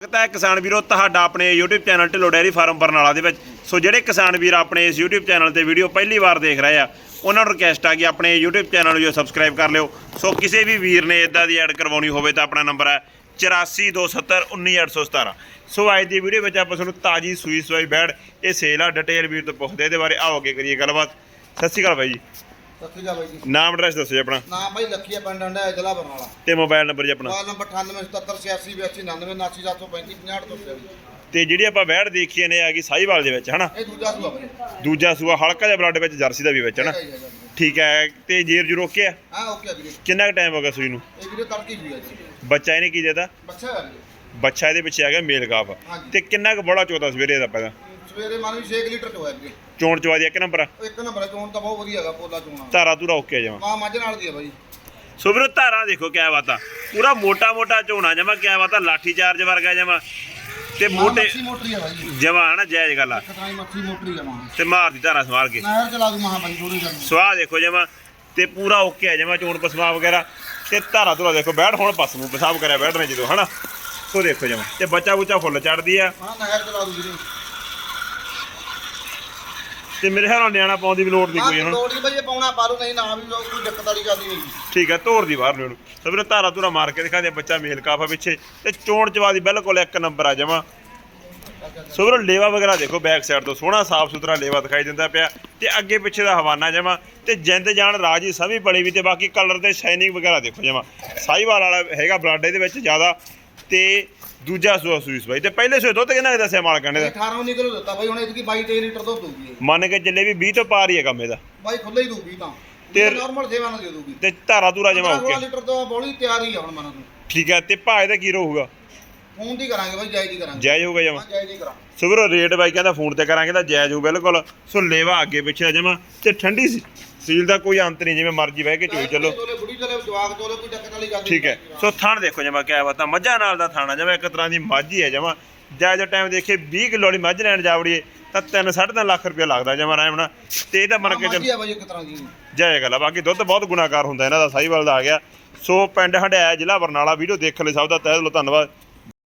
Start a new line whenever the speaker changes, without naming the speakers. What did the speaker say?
ਸਵਾਗਤ ਹੈ ਕਿਸਾਨ ਵੀਰੋ, ਤੁਹਾਡਾ ਆਪਣੇ YouTube channel Dhillon dairy farm Barnala ਦੇ ਵਿੱਚ। ਸੋ ਜਿਹੜੇ ਕਿਸਾਨ ਵੀਰ ਆਪਣੇ ਇਸ YouTube ਚੈਨਲ ਤੇ ਵੀਡੀਓ ਪਹਿਲੀ ਵਾਰ ਦੇਖ ਰਹੇ ਆ, ਉਹਨਾਂ ਨੂੰ ਰਿਕਵੈਸਟ ਆ ਕਿ ਆਪਣੇ YouTube ਚੈਨਲ ਨੂੰ ਜੋ ਸਬਸਕ੍ਰਾਈਬ ਕਰ ਲਿਓ। ਸੋ ਕਿਸੇ ਵੀ ਵੀਰ ਨੇ ਇਦਾਂ ਦੀ ਐਡ ਕਰਵਾਉਣੀ ਹੋਵੇ ਤਾਂ ਆਪਣਾ ਨੰਬਰ ਹੈ 8427191817 ਸੋ ਅੱਜ ਦੀ ਵੀਡੀਓ ਵਿੱਚ ਆਪਾਂ ਤੁਹਾਨੂੰ ਤਾਜੀ ਸੂਈ ਸਵਾਈ ਬੈੜ ਇਹ ਸੇਲ ਆ, ਡਿਟੇਲ ਵੀਰ ਤੋਂ ਪੁੱਛਦੇ ਇਹਦੇ ਬਾਰੇ ਆਓ ਅੱਗੇ ਕਰੀਏ ਗੱਲਬਾਤ। ਸਤਿ ਸ਼੍ਰੀ ਅਕਾਲ ਬਾਈ ਜੀ।
ਸਤਿ ਸ਼੍ਰੀ ਅਕਾਲ ਬਾਈ ਜੀ।
ਨਾਮ ਐਡਰੈਸ ਦੱਸੋ ਜੀ ਆਪਣਾ।
ਨਾਮ ਬਾਈ ਲੱਖੀਆ ਪਿੰਡ ਅੰਡਾ ਹੈ ਜ਼ਿਲ੍ਹਾ ਬਰਨਾਲਾ।
ਤੇ ਮੋਬਾਈਲ ਨੰਬਰ ਜੀ ਆਪਣਾ।
ਮੋਬਾਈਲ ਨੰਬਰ 98778699
ਤੇ ਜਿਹੜੀ ਆਪਾਂ ਬੈੜ ਦੇਖੀ ਨੇ ਆ ਗਈ ਸਾਹੀਵਾਲ ਦੇ ਵਿੱਚ ਹਨਾ?
ਇਹ ਦੂਜਾ ਸੂਆ। ਬਾਈ
ਦੂਜਾ ਸੂਆ ਹਲਕਾ ਜਿਹਾ ਬਲੱਡ ਵਿੱਚ ਜਰਸੀ ਦਾ ਵੀ ਵਿੱਚ ਹਨਾ?
ਹੈਗਾ ਹੀ ਹੈਗਾ ਜੀ।
ਠੀਕ ਹੈ ਤੇ ਜੇਰ ਜੂ ਰੋਕਿਆ?
ਹਾਂ ਓਕੇ ਵੀਰੇ।
ਕਿੰਨਾ ਕੁ ਟਾਈਮ ਹੋ ਗਿਆ ਸੂਈ ਨੂੰ?
ਇਹ ਵੀਰੇ ਤੜਕੀ ਹੋਈ ਹੈ ਜੀ।
ਬੱਚਾ ਇਹਨੇ ਕੀ ਦੇਤਾ?
ਬੱਚਾ ਵੀਰੇ।
ਬੱਚਾ ਇਹਦੇ ਪਿੱਛੇ ਆ ਗਿਆ ਮੇਲ ਗਾਫ।
ਹਾਂਜੀ।
ਤੇ ਕਿੰਨਾ ਕੁ ਬੜਾ ਚੋਦਾ ਸਵੇਰੇ ਦਾ ਪਹਿਲਾਂ
ਸਵੇਰੇ ਮੰਨ ਵੀ 6 ਲੀਟਰ ਚੋਇਆ ਵੀਰੇ
ਚੋਣ ਚਵਾ ਦੀ ਇੱਕ ਨੰਬਰ ਆ।
ਉਹ ਇੱਕ ਨੰਬਰ ਚੋਣ ਤਾਂ ਬਹੁਤ ਵਧੀਆ ਹੈਗਾ ਪੋਲਾ ਚੋਣਾ
ਧਾਰਾ ਧੂਰਾ ਓਕੇ ਜਮਾ।
ਮਾਂ ਮੱਝ ਨਾਲ ਦੀ ਹੈ ਬਾਈ।
ਸੋ ਵੀਰੋ ਧਾਰਾ ਦੇਖੋ ਕਿਆ ਬਾਤ। ਆ ਪੂਰਾ ਮੋਟਾ ਮੋਟਾ ਝੋਣਾ ਜਮਾ ਕਿਆ ਬਾਤ ਆ ਲਾਠੀ ਚਾਰਜ ਵਰਗਾ ਜਮਾ। ਤੇ ਮੋਟੇ
ਮੱਛੀ ਮੋਟਰੀ ਹੈ ਬਾਈ।
ਜਮਾ ਨਾ ਜਾਇਜ਼ ਗੱਲ ਆ।
ਕਟਾਈ ਮੱਛੀ ਮੋਟਰੀ ਹੈ ਮਾਂ।
ਤੇ ਮਾਰਦੀ ਧਾਰਾ ਸੰਭਾਲ ਕੇ।
ਨਹਿਰ ਚਲਾ ਦੂ ਮਾਂ ਬਾਈ ਥੋੜੀ ਜਿਹੀ
ਸਵਾਹ ਦੇਖੋ ਜਮਾ ਤੇ ਪੂਰਾ ਓਕੇ ਆ ਜਮਾ ਚੋਣ ਪਸਮਾ ਵਗੈਰਾ। ਤੇ ਧਾਰਾ ਧੂਰਾ ਦੇਖੋ ਬੈਠ ਹੁਣ ਪਸ ਨੂੰ ਪਿਸ਼ਾਬ ਕਰਿਆ ਬੈਠ ਨੇ ਜਦੋਂ ਹਨਾ। ਸੋ ਦੇਖੋ ਜਮਾ ਤੇ ਬੱਚਾ ਬੁੱਚਾ ਫੁੱਲ ਚੜਦੀ ਆ।
ਹਾਂ ਨਹਿਰ ਚਲਾ ਦੂ ਵੀਰੇ।
ਤੇ ਮੇਰੇ ਨਾਲ ਨਿਆਣਾ ਪਾਉਣ ਦੀ ਵੀ ਲੋੜ ਨਹੀਂ
ਹਾਂ
ਕੋਈ ਹੁਣ।
ਲੋੜੀ ਬਾਈ ਇਹ ਪਾਉਣਾ ਪਾਰੂ ਨਹੀਂ ਨਾ ਵੀ ਕੋਈ ਦਿੱਕਤ ਵਾਲੀ ਗੱਲ ਹੀ ਨਹੀਂ
ਠੀਕ ਹੈ ਧੋਰ ਦੀ ਬਾਹਰ ਨੂੰ ਸਭਰੇ ਧਾਰਾ ਧੂਰਾ ਮਾਰ ਕੇ ਦਿਖਾਦੇ ਬੱਚਾ ਮੇਲ ਕਾਫਾ ਪਿੱਛੇ। ਤੇ ਚੋਣ ਚਵਾ ਦੀ ਬਿਲਕੁਲ ਇੱਕ ਨੰਬਰ ਆ ਜਮਾ। ਸੋ ਵੀਰੋ ਲੇਵਾ ਵਗੈਰਾ ਦੇਖੋ ਬੈਕ ਸਾਈਡ ਤੋਂ ਸੋਹਣਾ ਸਾਫ਼ ਸੁਥਰਾ ਲੇਵਾ ਦਿਖਾਈ ਦਿੰਦਾ ਪਿਆ। ਤੇ ਅੱਗੇ ਪਿੱਛੇ ਦਾ ਹਵਾਨਾ ਜਮਾ। ਤੇ ਜਿੰਦ ਜਾਨ ਰਾਜੀ ਸਭੀ ਬੜੀ ਵੀ ਤੇ ਬਾਕੀ ਕਲਰ ਤੇ ਸ਼ਾਈਨਿੰਗ ਵਗੈਰਾ ਦੇਖੋ ਜਮਾ। ਸਾਈਵਾਲ ਵਾਲਾ ਹੈਗਾ ਬਲੱਡ ਇਹਦੇ ਵਿੱਚ ਜ਼ਿਆਦਾ। ਤੇ ਦੂਜਾ ਸੂਆ ਸੂਈਸ ਬਾਈ ਤੇ ਪਹਿਲੇ ਸੂਏ ਦੁੱਧ ਕਿੰਨਾ ਕੁ ਦੱਸਿਆ ਮਾਲਕਾਂ ਨੇ?
ਇਹ
ਇਹਦਾ?
18 ਨਿਕਲ ਦਿੱਤਾ ਬਾਈ ਹੁਣ ਇਹਦੀ 22 23 ਲੀਟਰ ਦੁੱਧ ਇਹ।
ਮੰਨ ਕੇ ਚੱਲੇ ਵੀ 20 ਤੋਂ ਪਾਰ ਹੀ ਹੈ ਕੰਮ ਇਹਦਾ।
ਬਾਈ ਖੁੱਲੇ ਹੀ ਦਊਗੀ ਤਾਂ।
ਤੇ-
ਨਾਰਮਲ ਸੇਵਾ ਨਾਲ ਦੇ ਦਊਗੀ।
ਤੇ ਧਾਰਾ ਧੂਰਾ ਜਮਾ
16
ਓਕੇ
ਲੀਟਰ ਤੋਂ ਬੋਲੀ ਤਿਆਰ ਹੀ ਆ ਹੁਣ ਮਨਾਂ ਨੂੰ
ਠੀਕ ਹੈ ਤੇ ਭਾਅ ਇਹਦਾ ਕੀ ਰਹੂਗਾ?
ਫੋਨ ਦੀ ਕਰਾਂਗੇ ਬਾਈ ਜਾਇਜ਼ ਹੀ ਕਰਾਂਗੇ।
ਜਾਇਜ਼ ਹੋਊਗਾ ਜਮਾ।
ਹਾਂ ਜਾਇਜ਼ ਹੀ ਕਰਾਂਗੇ।
ਸੋ ਵੀਰੋ ਰੇਟ ਬਾਈ ਕਹਿੰਦਾ ਫੋਨ ਤੇ ਕਰਾਂਗੇ ਤਾਂ ਜਾਇਜ਼ ਹੋ ਬਿਲਕੁਲ। ਸੋ ਲੇਵਾ ਅੱਗੇ ਪਿੱਛੇ ਦਾ ਜਮਾ ਤੇ ਠੰਡੀ ਸੀ। ਸੀਲ ਦਾ ਕੋਈ ਅੰਤ ਨਹੀਂ ਜਿਵੇਂ ਮਰਜ਼ੀ ਬਹਿ ਕੇ ਚੋਈ ਚੱਲੋ।
ਚੋਲੇ ਬੁੜੀ ਚਲੇ ਜਵਾਕ ਚੋਲੇ ਕੋਈ ਦਿੱਕਤ ਵਾਲੀ ਗੱਲ
ਠੀਕ ਹੈ। ਸੋ ਥਣ ਦੇਖੋ ਜਮਾ ਕਿਆ ਬਾਤ ਮੱਝਾਂ ਨਾਲ ਦਾ ਥਾਣਾ ਜਮਾ ਇੱਕ ਤਰ੍ਹਾਂ ਦੀ ਮੱਝ ਹੀ ਹੈ ਜਮਾ। ਜਾਇਜ਼ ਟਾਈਮ ਦੇਖੇ 20 ਕਿਲੋ ਵਾਲੀ ਮੱਝ ਲੈਣ ਜਾਵੜੀਏ ਤਾਂ 3 3.5 ਲੱਖ ਰੁਪਏ ਲੱਗਦਾ ਜਮਾ ਰਹਿਮ ਨਾ ਤੇ ਇਹਦਾ ਮੰਨ ਕੇ ਚੱਲ
ਮਾਜੀ ਆ ਬਾਈ ਇੱਕ ਤਰ੍ਹਾਂ ਦੀ।
ਜਾਇਜ਼ ਗੱਲ ਆ ਬਾਕੀ ਦੁੱਧ ਬਹੁਤ ਗੁਣਾਕਾਰ ਹੁੰਦਾ ਇਹਨਾਂ ਦਾ ਸਾਈਵਾਲ ਦਾ ਆ ਗਿਆ। ਸੋ ਪਿੰਡ ਹੰਡਿਆ ਜ਼ਿਲ੍ਹਾ ਬਰਨਾਲਾ ਵੀਡੀਓ ਦੇਖਣ ਲਈ ਸਭ ਦਾ ਤਹਿ ਦਿਲੋਂ ਧੰਨਵਾਦ।